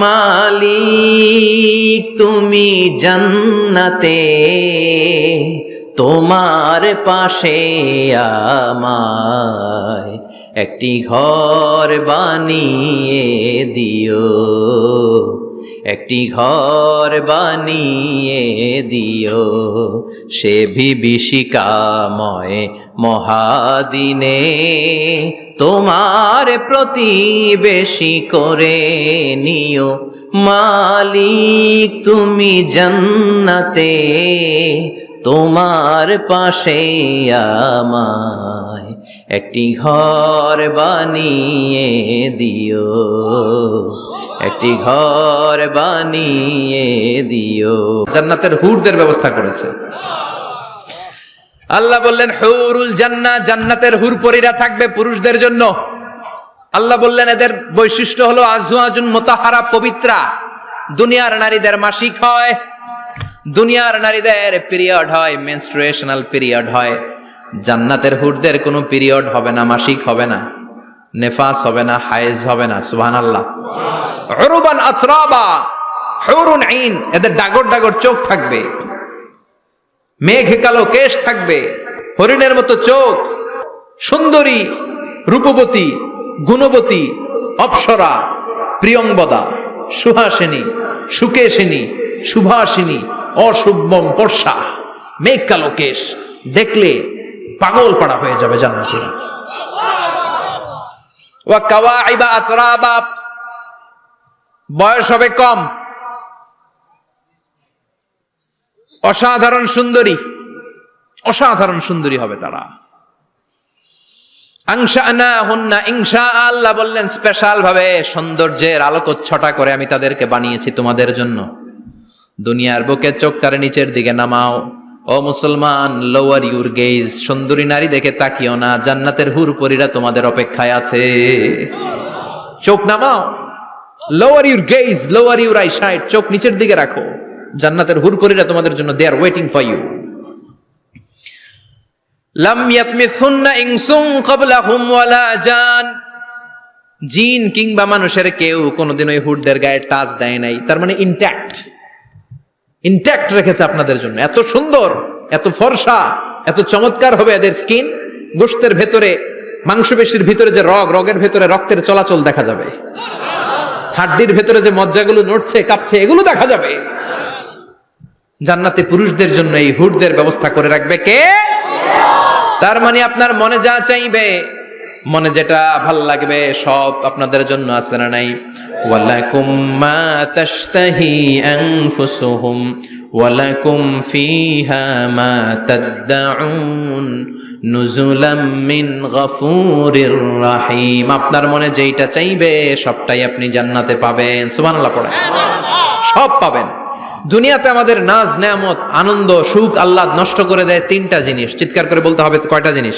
মালিক, তুমি জান্নাতে, তোমার পাশে আমায় একটি ঘর বানিয়ে দিও, একটি ঘর বানিয়ে দিও, সে বিভীষিকাময় মহাদিনে। তোমার প্রতিবেশী করে নিও। মালিক, তুমি জান্নাতে, তোমার পাশে আমায় একটি ঘর বানিয়ে দিও। একটি ঘর বানিয়ে দিও। জান্নাতের হুরদের ব্যবস্থা করেছে। আল্লাহ বললেন, হুরুল জান্না, জান্নাতের হুর পরীরা থাকবে পুরুষদের জন্য। আল্লাহ বললেন, এদের বৈশিষ্ট্য হলো আজওয়াজুন মোতাহারা, পবিত্রা। দুনিয়ার নারীদের মাসিক হয়, দুনিয়ার নারীদের পিরিয়ড হয় মেনস্ট্রুয়েশনাল পিরিয়ড হয়। জান্নাতের হুরদের কোনো পিরিয়ড হবে না, মাসিক হবে না, নেফাস হবে না, হায়েজ হবে না, সুবহানাল্লাহ। উরুবান আতরাবা, হুরুন আইন, এদের ডাগর ডাগর চোখ থাকবে। মেঘ কালো কেশ থাকবে, হরিণের মতো চোখ, সুন্দরী, রূপবতী, গুণবতী, অপ্সরা প্রিয়ংবদা সুহাসিনী, সুকেশিনী সুভাষিনী অশুভম বর্ষা। মেঘ কালো কেশ দেখলে পাগল পাড়া হয়ে যাবে জান্নাতীরা। বয়স হবে কম। অসাধারণ সুন্দরী। অসাধারণ সুন্দরী হবে তারা। আল্লাহ বললেন স্পেশাল ভাবে সৌন্দর্যের আলোকচ্ছটা করে আমি তাদেরকে বানিয়েছি তোমাদের জন্য। দুনিয়ার বুকে চোখটারে নিচের দিকে নামাও। ও মুসলমান লোয়ার ইউর গেজ সুন্দরী নারী দেখে তাকিও না, জান্নাতের হুরপরীরা তোমাদের অপেক্ষায় আছে। চোখ নামাও। Lower your gaze lower your eyesight চোখ নিচের দিকে রাখো। জান্নাতের হুরপরীরা তোমাদের জন্য they are waiting for you লাম ইয়াতমিসুন্না ইনসুন ক্বাবলাহুম ওয়ালা জান। জিন কিংবা মানুষের কেউ কোনোদিন ওই হুরদের গায়ে টাচ দেয় নাই, তার মানে ইনট্যাক্ট ইনট্যাক্ট রেখেছে আপনাদের জন্য। এত সুন্দর, এত ফর্সা, এত চমৎকার হবে এদের স্কিন গোশতের ভেতরে, মাংসপেশির ভিতরে যে রগ, রগের ভেতরে রক্তের চলাচল দেখা যাবে। হাড্ডির ভেতরে যে মজ্জাগুলো নড়ছে, কাঁপছে, এগুলো দেখা যাবে। জান্নাতে পুরুষদের জন্য এই হুডদের ব্যবস্থা করে রাখবে কে? তার মানে আপনার মনে যা চাইবে, মনে যেটা ভালো লাগবে, সব আপনাদের জন্য আছে না নাই? ওয়ালাকুম মা তাশতাহি আনফুসুহুম, ওয়ালাকুম ফিহা মা তাদদাউন, নুজুলাম মিন গফুরির রাহিম। আপনার মনে যেইটা চাইবে, সবটাই আপনি জান্নাতে পাবেন। সুবহানাল্লাহ পড়ে সব পাবেন। দুনিয়াতে আমাদের নাজ, নেয়ামত, আনন্দ, সুখ আল্লাহ নষ্ট করে দেয় তিনটা জিনিস। চিৎকার করে বলতে হবে কয়টা জিনিস?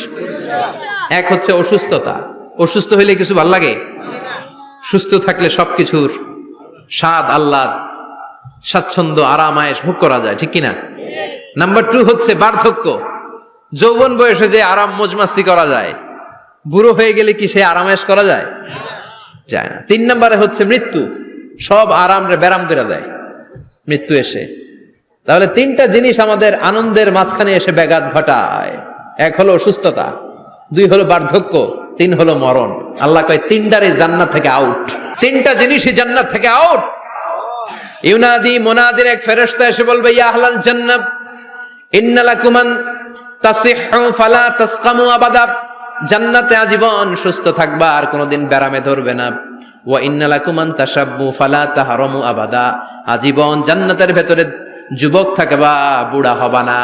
এক হচ্ছে অসুস্থতা। অসুস্থ হইলে কিছু ভালো লাগে? সুস্থ থাকলে সবকিছুর স্বাদ আল্লাহ স্বাচ্ছন্দ্য, আরাম আয়েস ভোগ করা যায়, ঠিক কিনা? নাম্বার টু হচ্ছে বার্ধক্য। যৌবন বয়সে যে আরাম, মজমাস্তি করা যায়, বুড়ো হয়ে গেলে কি সে আরামায়েশ করা যায়? যায় না। তিন নম্বরে হচ্ছে মৃত্যু। সব আরাম রে ব্যারাম করে দেয়। মৃত্যু এসে। তাহলে তিনটা জিনিস আমাদের আনন্দের মাঝখানে এসে ব্যাঘাত ঘটায়। এক হলো অসুস্থতা, দুই হলো বার্ধক্য, তিন হলো মরণ। আল্লাহ কয় তিনটারে জান্নাত থেকে আউট তিনটা জিনিসই জান্নাত থেকে আউট ইউনাদি মোনাদির এক ফেরেশতা এসে বলবে, ইয়া আহলাল জান্নাত ইন্নালাকুমান তাসিহু ফালা তাসকামু আবাদা। জান্নাতে আজীবন সুস্থ থাকবা আর কোনোদিন ব্যারামে ধরবে না। ওয়া ইন্নালাকুমান তাসাব্বু ফালা তাহরমু আবাদা। আজীবন জান্নাতের ভেতরে যুবক থাকবা, বুড়া হবা না।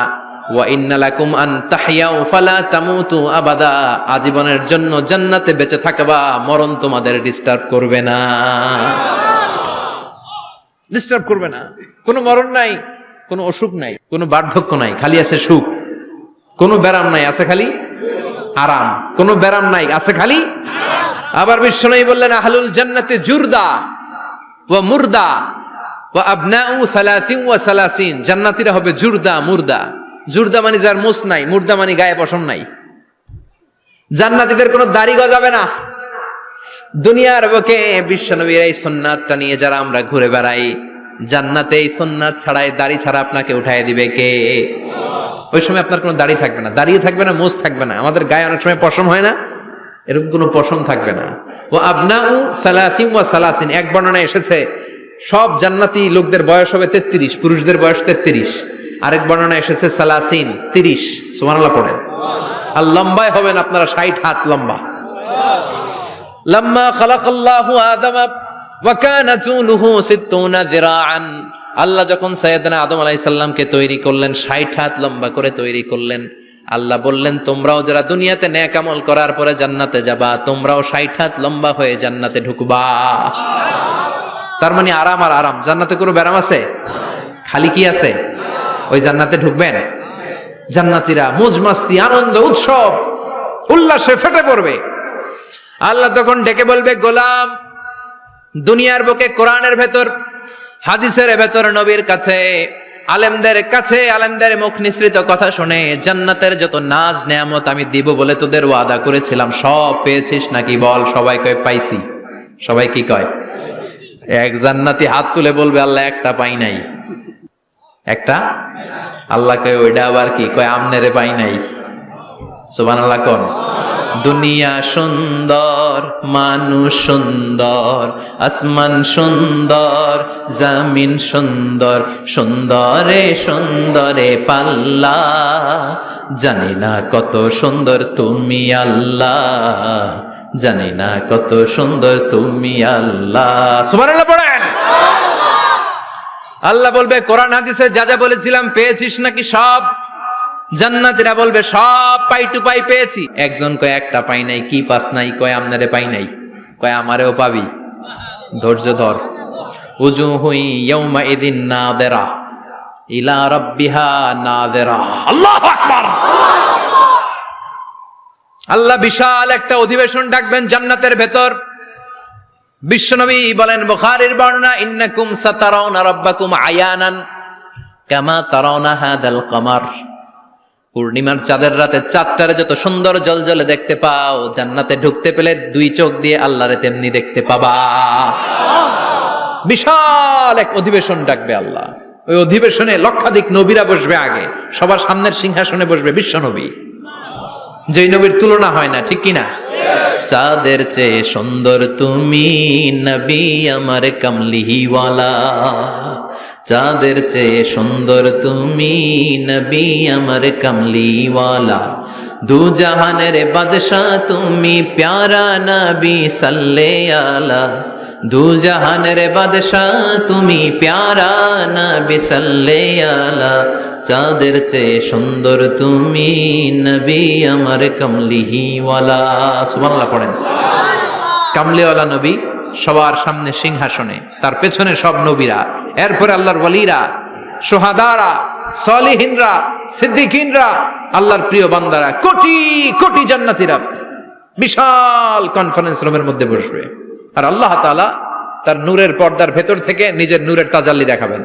ওয়া ইন্নালাকুম আন তাহিয়াউ ফালা তামুতু আবাদা। আজীবনের জন্য জান্নাতে বেঁচে থাকবা, মরণ তোমাদের ডিস্টার্ব করবে না। ডিস্টার্ব করবে না। কোনো মরণ নাই, কোনো অসুখ নাই, কোনো বার্ধক্য নাই, খালি আছে সুখ। কোনো ব্যারাম নাই, আছে খালি আরাম কোনো ব্যারাম নাই, আছে খালি? আবার বিশ্বনবী বললেন, আহলুল জান্নাতে জুরদা ও মুর্দা ও আবনাউ সালাসিন ওয়া সালাসিন। জান্নাতীরা হবে জুরদা, মুর্দা। জুরদা মানে যার মুস নাই, মুর্দা মানে গায়ে পশম নাই। জান্নাতীদের কোনো দাড়ি গজাবে না। দুনিয়ার বুকে বিশ্বনবীর এই সুন্নাতটা নিয়ে যারা আমরা ঘুরে বেড়াই, জান্নাতে এই সুন্নাত ছাড়াই দাড়ি ছাড়া আপনাকে উঠাই দিবে কে? ওই সময় আপনার কোনো দাড়ি থাকবে না। দাঁড়িয়ে থাকবে না, মোজ থাকবে না। আমাদের গায়ে অনেক সময় পশম হয় না? এরকম কোনো পশম থাকবে না। ও আবনাউ সালাসিম ও সালাসিন, এক বর্ণনা এসেছে, সব জান্নাতি লোকদের বয়স হবে তেত্রিশ, পুরুষদের বয়স তেত্রিশ। আরেক বর্ণনা এসেছে সালাসিন, তিরিশ। সুমানাল্লাহ পড়ে। আর লম্বায় হবেন আপনারা ষাট হাত লম্বা। লম্বা খালাকাল্লাহু আদম, ওয়া কানা চুলুহু সিত্তুনা জিরাআন আল্লাহ যখন সৈয়দনা আদম আলাইসাল্লামকে তৈরি করলেন, ষাট হাত লম্বা করে তৈরি করলেন, আল্লাহ বললেন, তোমরাও যারা দুনিয়াতে ন্যাক আমল করার পরে জান্নাতে যাবা, তোমরাও ষাট হাত লম্বা হয়ে জান্নাতে ঢুকবা। তার মানে আরাম আর আরাম। জান্নাতে কোনো ব্যারাম আছে? খালি কি আছে? ওই জান্নাতে ঢুকবেন? জান্নাতিরা মুজ মাস্তি আনন্দ, উৎসব, উল্লাসে ফেটে পড়বে। আল্লাহ তখন ডেকে বলবে, গোলাম, দুনিয়ার বুকে কোরআনের ভেতর হাদিসের ভেতর নবীর কাছে, আলেমদের কাছে, আলেমদের মুখ নিঃসৃত কথা শুনে জান্নাতের যত নাজ নেয়ামত আমি দিব বলে তোদের ওয়াদা করেছিলাম, সব পেয়েছিস নাকি বল, সবাই কয় পাইছি। সবাই কি কয়? এক জান্নাতি হাত তুলে বলবে, আল্লাহ, একটা পাই নাই। একটা? আল্লাহ কয়, ওইটা আবার কি? কয়, আমনেরে পাই নাই। সুবান দুনিয়া সুন্দর, মানুষ সুন্দর, আসমান সুন্দর, জামিন সুন্দর, সুন্দরে সুন্দরে পাল্লা। জানি না কত সুন্দর তুমি আল্লাহ, জানি না কত সুন্দর তুমি আল্লাহ। সুবান পড়েন। আল্লাহ বলবে, কোরআন হাদিসে যা যা বলেছিলাম পেয়েছিস নাকি সব? জান্নাতীরা বলবে, সব পাই টু পাই পেয়েছি। একজন কয়, একটা পাই নাই, কি পাস নাই, কয়, আমনারে পাই নাই, কয়, আমারেও পাবি। ধৈর্য ধর। উজু হুই ইয়ৌমা ইদিন না দেরা ইলা রব্বিহা না দেরা আল্লাহ আকবার। আল্লাহ বিশাল একটা অধিবেশন ডাকবেন জান্নাতের ভেতর। বিশ্বনবী বলেন, বুখারীর বর্ণনা, ইন্নাকুম সাতারাউনা রাব্বাকুম আয়ানান, কামা তারাউনা হাদাল কমার। পূর্ণিমার চাঁদের রাতে চাঁদটারে যত সুন্দর জলজলে দেখতে পাও, জান্নাতে ঢুকতে পেলে দুই চোখ দিয়ে আল্লাহরে তেমনি দেখতে পাবা। বিশাল এক অধিবেশন ডাকবে আল্লাহ। ওই অধিবেশনে লক্ষাধিক নবীরা বসবে আগে, সবার সামনের সিংহাসনে বসবে বিশ্ব নবী। যেই নবীর তুলনা হয় না, ঠিক কিনা? চাঁদের চেয়ে সুন্দর তুমি নবী আমার কামলিহিওয়ালা। চাঁদের চেয়ে সুন্দর তুমি নবী আমার কামলিওয়ালা। দু জাহানের বাদশাহ তুমি প্যারা নবী সাল্লে আলা দু জাহানের বাদশাহ তুমি প্যারা নবী সাল্লে আলা চাঁদের চেয়ে সুন্দর তুমি নবী আমার কামলিহিওয়ালা সুবহানাল্লাহ পড়েন। কামলিওয়ালা নবী। সবার সামনে সিংহাসনে, তার পেছনে সব নবীরা, এরপরে আল্লাহর ওয়ালিরা সোহাদারা সলিহিনরা, সিদ্দিকিনরা, আল্লাহর প্রিয় বান্দারা, কোটি কোটি জান্নাতিরা বিশাল কনফারেন্স রুমের মধ্যে বসবে। আর আল্লাহ তাআলা তার নূরের পর্দার ভেতর থেকে নিজের নূরের তাজাল্লি দেখাবেন।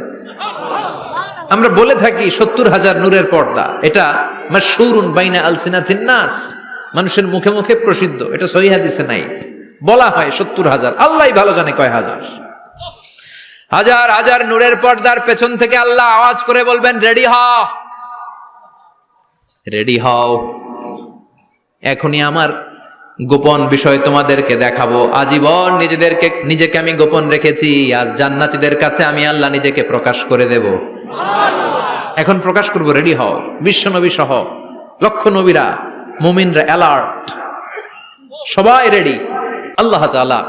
আমরা বলে থাকি সত্তর হাজার নূরের পর্দা, এটা মাশহুরুন বাইনা আলসিনাতিন নাস, মানুষের মুখে মুখে প্রসিদ্ধ, এটা সহি হাদিসে নাই। বলা হয় সত্তর হাজার। আল্লাহ ভালো জানে কয় হাজার। হাজার হাজার নূরের পর্দার পেছন থেকে আল্লাহ আওয়াজ করে বলবেন, রেডি হ রেডি হও। এখনই আমার গোপন বিষয় তোমাদেরকে দেখাবো। আজীবন নিজেদেরকে, নিজেকে আমি গোপন রেখেছি। আজ জান্নাতীদের কাছে আমি আল্লাহ নিজেকে প্রকাশ করে দেব। এখন প্রকাশ করব, রেডি হও। বিশ্ব নবী সহ লক্ষ নবীরা, মুমিনরা অ্যালার্ট সবাই রেডি আল্লাহ তাআলা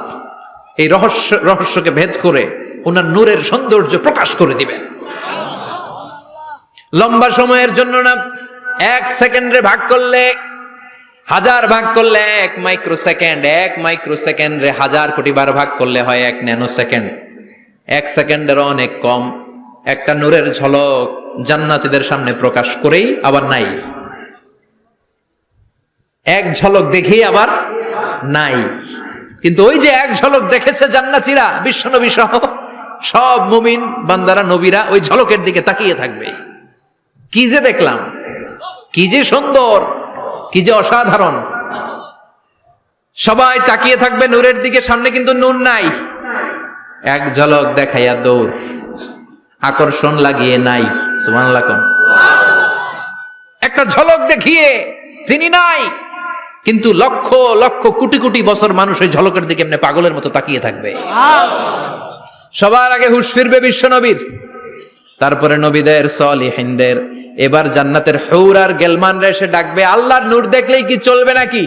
এই রহস্য, রহস্যকে ভেদ করে ওনার নূরের সৌন্দর্য প্রকাশ করে দিবেন। লম্বা সময়ের জন্য না, এক সেকেন্ডে ভাগ করলে, হাজার ভাগ করলে এক মাইক্রো সেকেন্ড এক মাইক্রো সেকেন্ডে হাজার কোটি বার ভাগ করলে হয় এক ন্যানো সেকেন্ড এক সেকেন্ডের অনেক কম, একটা নূরের ঝলক জান্নাতীদের সামনে প্রকাশ করেই আবার নাই। এক ঝলক দেখেই আবার নাই। কিন্তু ওই যে এক ঝলক দেখেছে জান্নাতীরা, বিশ্বনবী সহ, সব মুমিন বান্দারা, নবীরা ওই ঝলকের দিকে তাকিয়ে থাকবে। কি যে দেখলাম, কি যে সুন্দর, কি যে অসাধারণ। সবাই তাকিয়ে থাকবে নূরের দিকে, সামনে কিন্তু নূর নাই। এক ঝলক দেখাইয়া দৌড়। আকর্ষণ লাগিয়ে নাই, সুবহানাল্লাহ একটা ঝলক দেখিয়ে তিনি নাই কিন্তু লক্ষ লক্ষ, কোটি কোটি বছর মানুষ ওই ঝলকের দিকে এমনি পাগলের মতো তাকিয়ে থাকবে। সবার আগে হুশ ফিরবে বিশ্ব নবীর। তারপরে নবীদের, সলিহিনদের। এবার জান্নাতের হৌর আর গেলমানরা এসে ডাকবে, আল্লাহর নূর দেখলেই কি চলবে নাকি?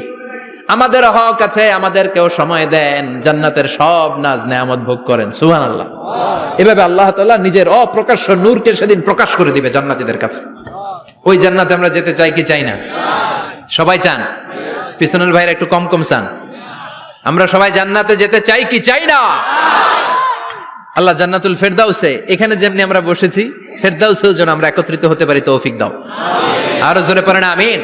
আমাদের হক আছে, আমাদেরকেও সময় দেন। জান্নাতের সব নাজ নেয়ামত ভোগ করেন। সুহান আল্লাহ এভাবে আল্লাহ তাআলা নিজের অপ্রকাশ্য নূরকে সেদিন প্রকাশ করে দিবে জান্নাতীদের কাছে। ওই জান্নাতে আমরা যেতে চাই কি চাই না? সবাই চান? পিছনের ভাইরা একটু কম কম চান। আমরা সবাই জান্নাতে যেতে চাই কি চাই না? আল্লাহ জান্নাতুল ফেরদাউসে, এখানে যেমনি আমরা বসেছি, ফেরদাউসেও যেন আমরা একত্রিত হতে পারি, তৌফিক দাও। আরও জোরে পড়েন আমিন।